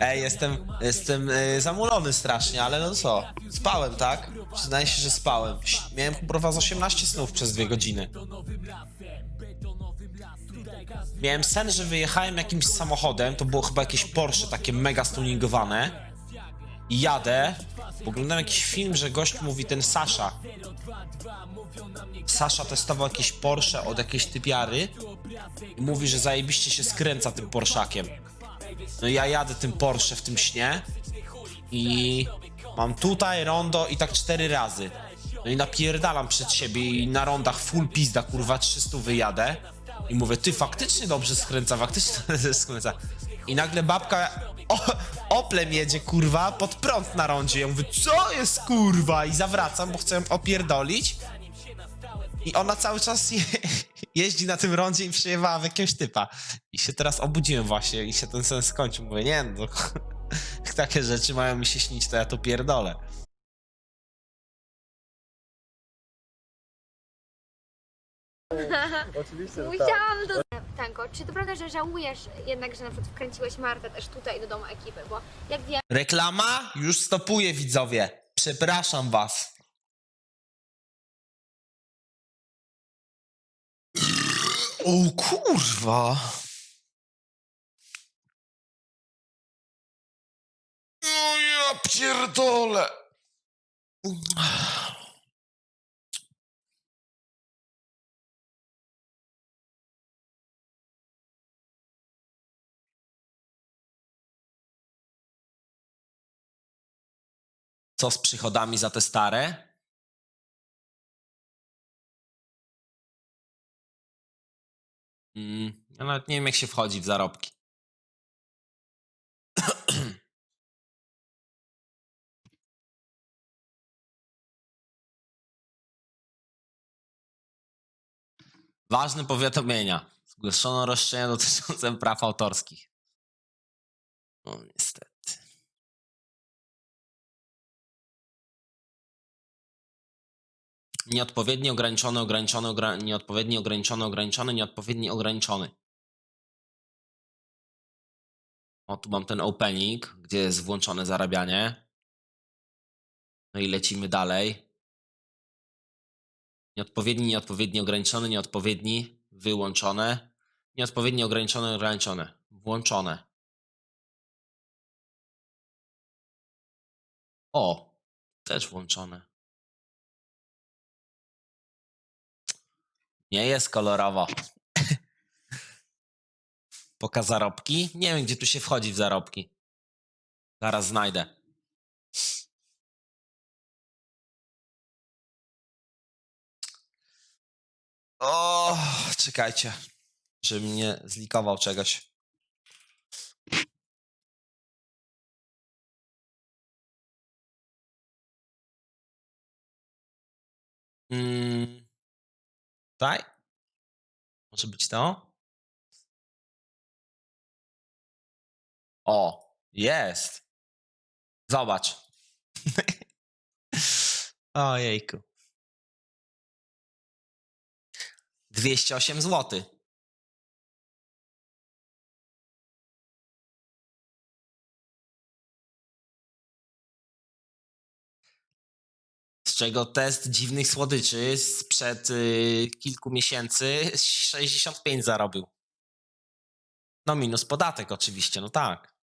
Ej, jestem, jestem y, zamulony strasznie, ale no co? Spałem, tak? Przyznaję się, że spałem. Miałem kurwa z 18 snów przez dwie godziny. Miałem sen, że wyjechałem jakimś samochodem, to było chyba jakieś Porsche takie mega stuningowane. I jadę, oglądałem jakiś film, że gość mówi, ten Sasza. Sasza testował jakieś Porsche od jakiejś typiary i mówi, że zajebiście się skręca tym Porszakiem. No ja jadę tym Porsche w tym śnie i mam tutaj rondo i tak cztery razy. No i napierdalam przed siebie i na rondach full pizda, kurwa, 300 wyjadę. I mówię, ty faktycznie dobrze skręca, faktycznie skręca. I nagle babka o, oplem jedzie, kurwa, pod prąd na rondzie. Ja mówię, co jest, kurwa? I zawracam, bo chcę opierdolić. I ona cały czas je, jeździ na tym rondzie i przyjechała w jakiegoś typa. I się teraz obudziłem właśnie i się ten sen skończył. Mówię, nie no, takie rzeczy mają mi się śnić, to ja to pierdolę. Oczywiście, że tak. Musiałam do... Tanko, czy to prawda, że żałujesz jednak, że na przykład wkręciłeś Martę też tutaj do domu ekipy? Bo jak wiem, Reklama? Już stopuję, widzowie. Przepraszam was. O kurwa. No ja pierdolę. Co z przychodami za te stare? Mm, ja nawet nie wiem, jak się wchodzi w zarobki. Ważne powiadomienia. Zgłoszono roszczenia dotyczące praw autorskich. No niestety. Nieodpowiednio ograniczony, ograniczony, ogra... nieodpowiednio ograniczony, ograniczony, nieodpowiednio ograniczony. O, tu mam ten opening, gdzie jest włączone zarabianie. No i lecimy dalej. Nieodpowiedni, nieodpowiedni, ograniczony, nieodpowiedni, wyłączone. Nieodpowiedni, ograniczone, ograniczone. Włączone. O, też włączone. Nie jest kolorowo. Poka zarobki? Nie wiem, gdzie tu się wchodzi w zarobki. Zaraz znajdę. O, czekajcie, żebym nie zlikował czegoś. Mm, tutaj? Może być to? O, jest. Zobacz. Ojejku. 208 zł. Czego test dziwnych słodyczy sprzed y, kilku miesięcy 65 zarobił. No minus podatek oczywiście, no tak.